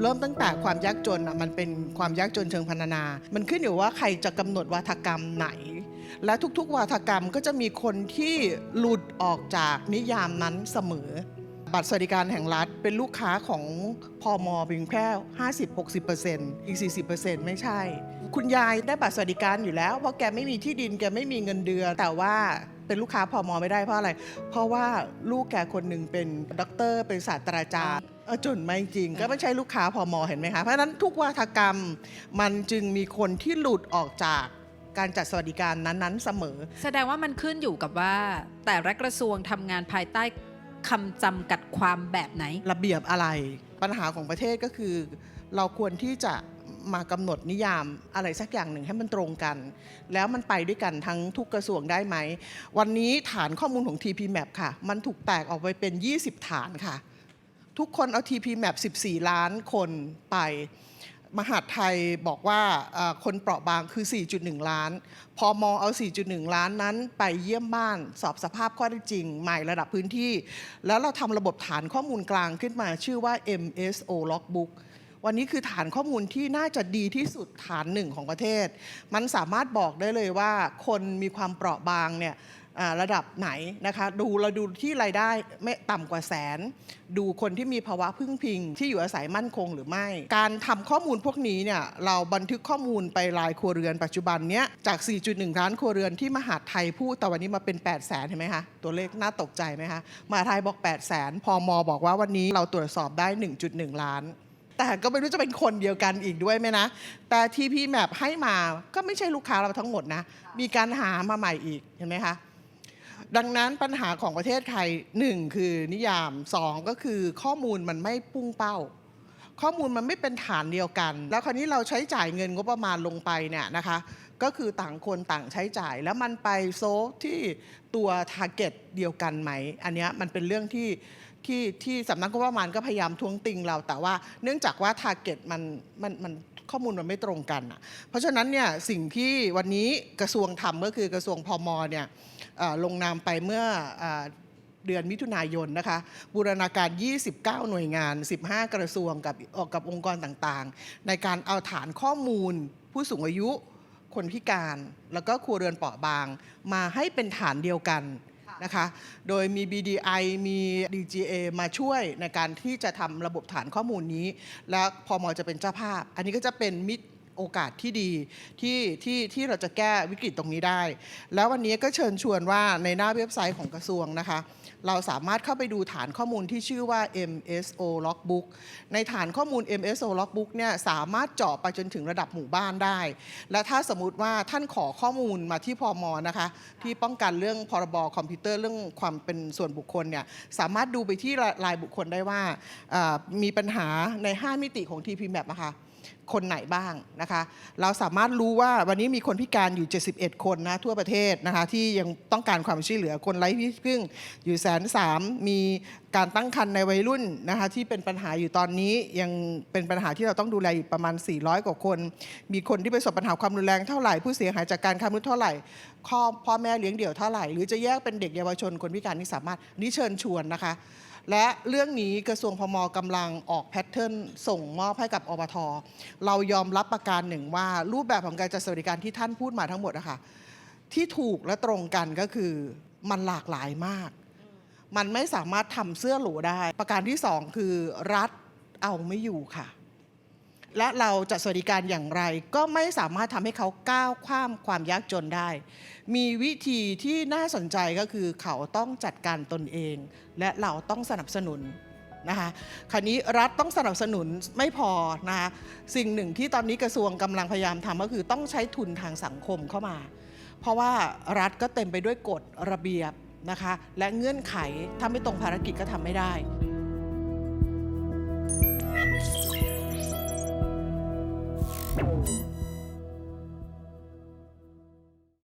เริ่มตั้งแต่ความยากจนอะมันเป็นความยากจนเชิงพรรณนา มันขึ้นอยู่ว่าใครจะกำหนดวาทกรรมไหน และทุกๆ วาทกรรมก็จะมีคนที่หลุดออกจากนิยามนั้นเสมอ บัตรสวัสดิการแห่งรัฐเป็นลูกค้าของพอมอเพียงแค่ 50-60%อีก 40%ไม่ใช่ คุณยายได้บัตรสวัสดิการอยู่แล้ว เพราะแกไม่มีที่ดินแกไม่มีเงินเดือนแต่ว่า เป็นลูกค้าพอมอไม่ได้เพราะอะไร เพราะว่าลูกแกคนหนึ่งเป็นด็อกเตอร์เป็นศาสตราจารย์เออจนไม่จริงก็ไม่ใช่ลูกค้าพอมอเห็นไหมคะ เพราะฉะนั้นทุกวาทกรรมมันจึงมีคนที่หลุดออกจากการจัดสวัสดิการนั้นๆเสมอ แสดงว่ามันขึ้นอยู่กับว่า แต่ละกระทรวงทำงานภายใต้คำจำกัดความแบบไหน ระเบียบอะไร ปัญหาของประเทศก็คือ เราควรที่จะ มากำหนดนิยามอะไรสักอย่างหนึ่งให้มันตรงกัน แล้วมันไปด้วยกันทั้งทุกกระทรวงได้ไหม วันนี้ฐานข้อมูลของ TPMAP ค่ะ มันถูกแตกออกไปเป็น 20 ฐานค่ะ ทุกคนเอา TPMAP 14 ล้านคนไปมหาดไทยบอกว่าคนเปราะบางคือ 4.1 ล้าน พอมอเอา 4.1 ล้านนั้นไปเยี่ยมบ้าน สอบสภาพข้อเท็จจริง ใหม่ระดับพื้นที่ แล้วเราทำระบบฐานข้อมูลกลางขึ้นมาชื่อว่า MSO Logbook วันนี้คือฐานข้อมูลที่น่าจะดีที่สุดฐานหนึ่งของประเทศ มันสามารถบอกได้เลยว่าคนมีความเปราะบางเนี่ยระดับไหนนะคะดูเราดูที่รายได้ไม่ต่ำกว่าแสน ดูคนที่มีภาวะพึ่งพิง ที่อยู่อาศัยมั่นคงหรือไม่ การทำข้อมูลพวกนี้เนี่ยเราบันทึกข้อมูลไปรายครัวเรือนปัจจุบันเนี้ยจาก 4.1 ล้านครัวเรือนที่มหาดไทยพูดแต่วันนี้มาเป็น 8 0 0แสนเห็นไหมคะตัวเลขน่าตกใจไหมคะมหาดไทยบอก 8 0 0แสนพอมอบอกว่าวันนี้เราตรวจสอบได้ 1.1 ล้าน แต่ก็ไม่รู้จะเป็นคนเดียวกันอีกด้วยไหมนะ แต่ที่พี่แมปให้มาก็ไม่ใช่ลูกค้าเราทั้งหมดนะ มีการหามาใหม่อีกเห็นไหมคะดังนั้นปัญหาของประเทศไทยหนึ่งคือนิยามสองก็คือข้อมูลมันไม่พุ่งเป้า ข้อมูลมันไม่เป็นฐานเดียวกัน แล้วคราวนี้เราใช้จ่ายเงินงบประมาณลงไปเนี่ยนะคะ ก็คือต่างคนต่างใช้จ่าย แล้วมันไปโซที่ตัวทาร์เก็ตเดียวกันไหม อันนี้มันเป็นเรื่องที่ ที่ที่สำนักงบประมาณก็พยายามทวงติงเรา แต่ว่าเนื่องจากว่าทาร์เก็ตมันมันมันข้อมูลมันไม่ตรงกันอะเพราะฉะนั้นเนี่ยสิ่งที่วันนี้กระทรวงทำก็คือกระทรวงพมเนี่ยลงนามไปเมื่อเอ่อเดือนมิถุนายนนะคะบูรณาการ 29 หน่วยงาน 15 กระทรวงกับออกกับองค์กรต่างๆ ในการเอาฐานข้อมูล ผู้สูงอายุ คนพิการ แล้วก็ครัวเรือนเปราะบาง มาให้เป็นฐานเดียวกัน นะคะ โดยมี BDI มี DGA มาช่วยในการที่จะทำระบบฐานข้อมูลนี้ และพอมอจะเป็นเจ้าภาพ อันนี้ก็จะเป็นมิ โอกาสที่ดีที่ที่ที่เราจะแก้วิกฤตตรงนี้ได้ แล้ววันนี้ก็เชิญชวนว่าในหน้าเว็บไซต์ของกระทรวงนะคะ เราสามารถเข้าไปดูฐานข้อมูลที่ชื่อว่า MSO Logbook ในฐานข้อมูล MSO Logbook เนี่ยสามารถเจาะไปจนถึงระดับหมู่บ้านได้ และถ้าสมมติว่าท่านขอข้อมูลมาที่พอมนะคะ ที่ป้องกันเรื่องพรบคอมพิวเตอร์เรื่องความเป็นส่วนบุคคลเนี่ยสามารถดูไปที่รายบุคคลได้ว่ามีปัญหาใน 5 มิติของ TPMAP นะคะ คนไหนบ้างนะคะ เราสามารถรู้ว่าวันนี้มีคนพิการอยู่ 71 คนนะทั่วประเทศนะคะที่ยังต้องการความช่วยเหลือคนไร้ที่พึ่งอยู่แสนสามมีการตั้งครรภ์ในวัยรุ่นนะคะที่เป็นปัญหาอยู่ตอนนี้ยังเป็นปัญหาที่เราต้องดูแลอยู่ประมาณ 400 กว่าคน มีคนที่ประสบปัญหาความรุนแรงเท่าไหร่ผู้เสียหายจากการค้ามนุษย์เท่าไหร่ข้อพ่อแม่เลี้ยงเดี่ยวเท่าไหร่ หรือจะแยกเป็นเด็กเยาวชนคนพิการนี่สามารถนี่เชิญชวนนะคะ และเรื่องนี้กระทรวงพมกำลังออกแพทเทิร์นส่งมอบให้กับอบทเรายอมรับประการหนึ่งว่า รูปแบบของการจัดสวัสดิการที่ท่านพูดมาทั้งหมดอะค่ะที่ถูกและตรงกันก็คือมันหลากหลายมาก มันไม่สามารถทำเสื้อหลได้ ประการที่สองคือรัฐเอาไม่อยู่ค่ะ และเราจัดสวัสดิการอย่างไร ก็ไม่สามารถทำให้เขาก้าวข้ามความยากจนได้ มีวิธีที่น่าสนใจก็คือเขาต้องจัดการตนเอง และเราต้องสนับสนุนนะคะคราวนี้รัฐต้องสนับสนุนไม่พอนะคะสิ่งหนึ่งที่ตอนนี้กระทรวงกำลังพยายามทำก็คือต้องใช้ทุนทางสังคมเข้ามา เพราะว่ารัฐก็เต็มไปด้วยกฎระเบียบนะคะและเงื่อนไขถ้าไม่ตรงภารกิจก็ทำไม่ได้ เ